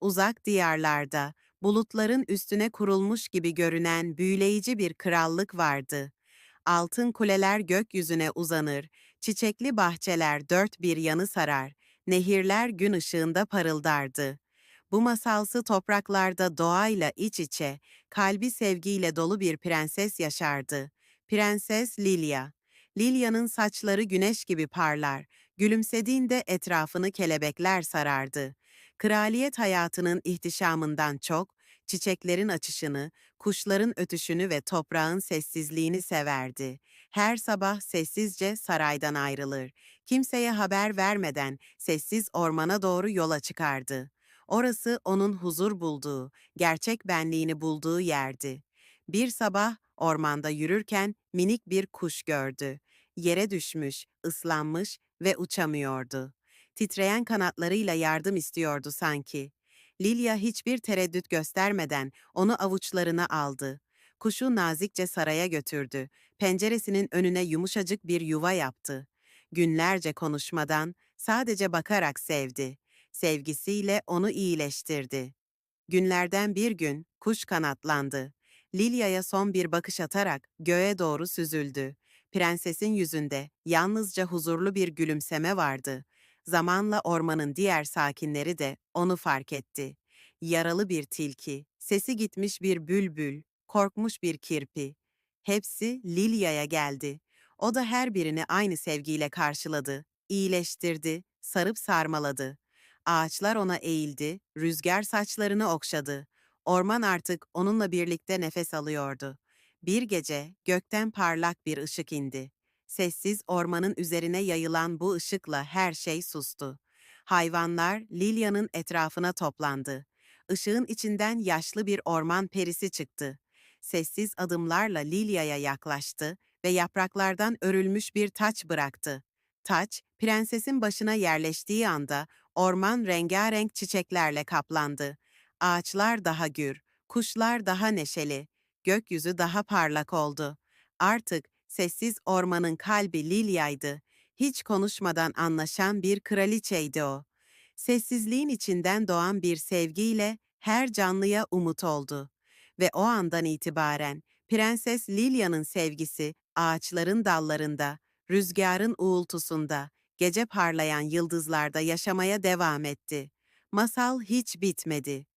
uzak diyarlarda, bulutların üstüne kurulmuş gibi görünen büyüleyici bir krallık vardı. Altın kuleler gökyüzüne uzanır, çiçekli bahçeler dört bir yanı sarar, nehirler gün ışığında parıldardı. Bu masalsı topraklarda doğayla iç içe, kalbi sevgiyle dolu bir prenses yaşardı. Prenses Lilia. Lilia'nın saçları güneş gibi parlar, gülümsediğinde etrafını kelebekler sarardı. Kraliyet hayatının ihtişamından çok, çiçeklerin açışını, kuşların ötüşünü ve toprağın sessizliğini severdi. Her sabah sessizce saraydan ayrılır. Kimseye haber vermeden sessiz ormana doğru yola çıkardı. Orası onun huzur bulduğu, gerçek benliğini bulduğu yerdi. Bir sabah ormanda yürürken minik bir kuş gördü. Yere düşmüş, ıslanmış ve uçamıyordu. Titreyen kanatlarıyla yardım istiyordu sanki. Lilia hiçbir tereddüt göstermeden onu avuçlarına aldı. Kuşu nazikçe saraya götürdü. Penceresinin önüne yumuşacık bir yuva yaptı. Günlerce konuşmadan, sadece bakarak sevdi. Sevgisiyle onu iyileştirdi. Günlerden bir gün kuş kanatlandı. Lilia'ya son bir bakış atarak göğe doğru süzüldü. Prensesin yüzünde yalnızca huzurlu bir gülümseme vardı. Zamanla ormanın diğer sakinleri de onu fark etti. Yaralı bir tilki, sesi gitmiş bir bülbül, korkmuş bir kirpi. Hepsi Lilia'ya geldi. O da her birini aynı sevgiyle karşıladı, iyileştirdi, sarıp sarmaladı. Ağaçlar ona eğildi, rüzgar saçlarını okşadı. Orman artık onunla birlikte nefes alıyordu. Bir gece gökten parlak bir ışık indi. Sessiz ormanın üzerine yayılan bu ışıkla her şey sustu. Hayvanlar Lilia'nın etrafına toplandı. Işığın içinden yaşlı bir orman perisi çıktı. Sessiz adımlarla Lilia'ya yaklaştı ve yapraklardan örülmüş bir taç bıraktı. Taç, prensesin başına yerleştiği anda orman rengarenk çiçeklerle kaplandı. Ağaçlar daha gür, kuşlar daha neşeli, gökyüzü daha parlak oldu. Artık sessiz ormanın kalbi Lilia'ydı. Hiç konuşmadan anlaşan bir kraliçeydi o. Sessizliğin içinden doğan bir sevgiyle her canlıya umut oldu. Ve o andan itibaren Prenses Lilia'nın sevgisi ağaçların dallarında, rüzgarın uğultusunda, gece parlayan yıldızlarda yaşamaya devam etti. Masal hiç bitmedi.